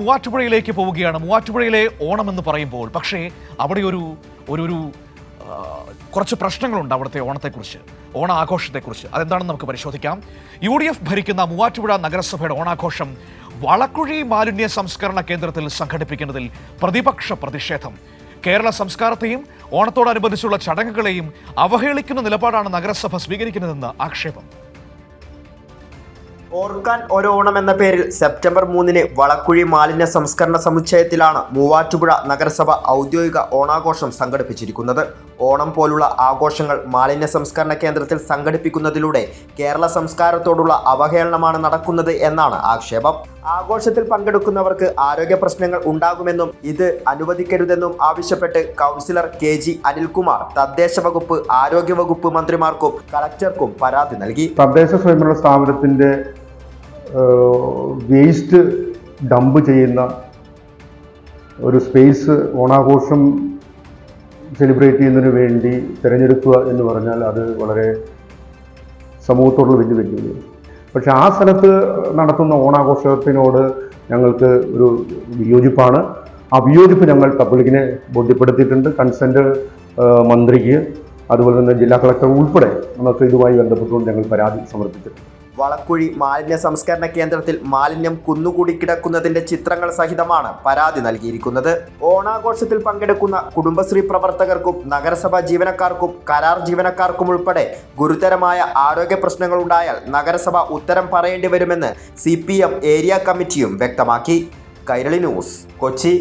മൂവാറ്റുപുഴയിലേക്ക് പോവുകയാണ്. മൂവാറ്റുപുഴയിലെ ഓണം എന്ന് പറയുമ്പോൾ പക്ഷേ അവിടെ ഒരു ഒരു കുറച്ച് പ്രശ്നങ്ങളുണ്ട് അവിടുത്തെ ഓണത്തെക്കുറിച്ച് ഓണ ആഘോഷത്തെക്കുറിച്ച് അതെന്താണെന്ന് നമുക്ക് പരിശോധിക്കാം. യു ഡി എഫ് ഭരിക്കുന്ന മൂവാറ്റുപുഴ നഗരസഭയുടെ ഓണാഘോഷം വളക്കുഴി മാലിന്യ സംസ്കരണ കേന്ദ്രത്തിൽ സംഘടിപ്പിക്കുന്നതിൽ പ്രതിപക്ഷ പ്രതിഷേധം. കേരള സംസ്കാരത്തെയും ഓണത്തോടനുബന്ധിച്ചുള്ള ചടങ്ങുകളെയും അവഹേളിക്കുന്ന നിലപാടാണ് നഗരസഭ സ്വീകരിക്കുന്നതെന്ന് ആക്ഷേപം. ഓർക്കാൻ ഒരോണം എന്ന പേരിൽ സെപ്റ്റംബർ മൂന്നിന് വളക്കുഴി മാലിന്യ സംസ്കരണ സമുച്ചയത്തിലാണ് മൂവാറ്റുപുഴ നഗരസഭ ഔദ്യോഗിക ഓണാഘോഷം സംഘടിപ്പിച്ചിരിക്കുന്നത്. ഓണം പോലുള്ള ആഘോഷങ്ങൾ മാലിന്യ സംസ്കരണ കേന്ദ്രത്തിൽ സംഘടിപ്പിക്കുന്നതിലൂടെ കേരള സംസ്കാരത്തോടുള്ള അവഹേളനമാണ് നടക്കുന്നത് എന്നാണ് ആക്ഷേപം. ആഘോഷത്തിൽ പങ്കെടുക്കുന്നവർക്ക് ആരോഗ്യ പ്രശ്നങ്ങൾ ഉണ്ടാകുമെന്നും ഇത് അനുവദിക്കരുതെന്നും ആവശ്യപ്പെട്ട് കൗൺസിലർ കെ ജി അനിൽകുമാർ തദ്ദേശ വകുപ്പ് ആരോഗ്യ വകുപ്പ് മന്ത്രിമാർക്കും കളക്ടർക്കും പരാതി നൽകി. തദ്ദേശ സ്വയംഭരണ സ്ഥാപനത്തിന്റെ വേസ്റ്റ് ഡംപ് ചെയ്യുന്ന ഒരു സ്പേസ് ഓണാഘോഷം സെലിബ്രേറ്റ് ചെയ്യുന്നതിന് വേണ്ടി തിരഞ്ഞെടുക്കുക എന്ന് പറഞ്ഞാൽ അത് വളരെ സമൂഹത്തോടുള്ള വലിയ വെല്ലുവിളിയാണ്. പക്ഷേ ആ സ്ഥലത്ത് നടത്തുന്ന ഓണാഘോഷത്തിനോട് ഞങ്ങൾക്ക് ഒരു വിയോജിപ്പാണ്. ആ വിയോജിപ്പ് ഞങ്ങൾ പബ്ലിക്കിനെ ബോധ്യപ്പെടുത്തിയിട്ടുണ്ട്. കൺസെന്റ് മന്ത്രിക്ക് അതുപോലെ തന്നെ ജില്ലാ കളക്ടർ ഉൾപ്പെടെ നമുക്ക് ഇതുമായി ബന്ധപ്പെട്ടുകൊണ്ട് ഞങ്ങൾ പരാതി സമർപ്പിച്ചിട്ടുണ്ട്. വളക്കുഴി മാലിന്യ സംസ്കരണ കേന്ദ്രത്തിൽ മാലിന്യം കുന്നുകൂടി കിടക്കുന്നതിന്റെ ചിത്രങ്ങൾ സഹിതമാണ് പരാതി നൽകിയിരിക്കുന്നത്. ഓണാഘോഷത്തിൽ പങ്കെടുക്കുന്ന കുടുംബശ്രീ പ്രവർത്തകർക്കും നഗരസഭാ ജീവനക്കാർക്കും കരാർ ജീവനക്കാർക്കും ഉൾപ്പെടെ ഗുരുതരമായ ആരോഗ്യ പ്രശ്നങ്ങൾ ഉണ്ടായാൽ നഗരസഭ ഉത്തരം പറയേണ്ടി വരുമെന്ന് സി ഏരിയ കമ്മിറ്റിയും വ്യക്തമാക്കി. കൈരളി ന്യൂസ് കൊച്ചി.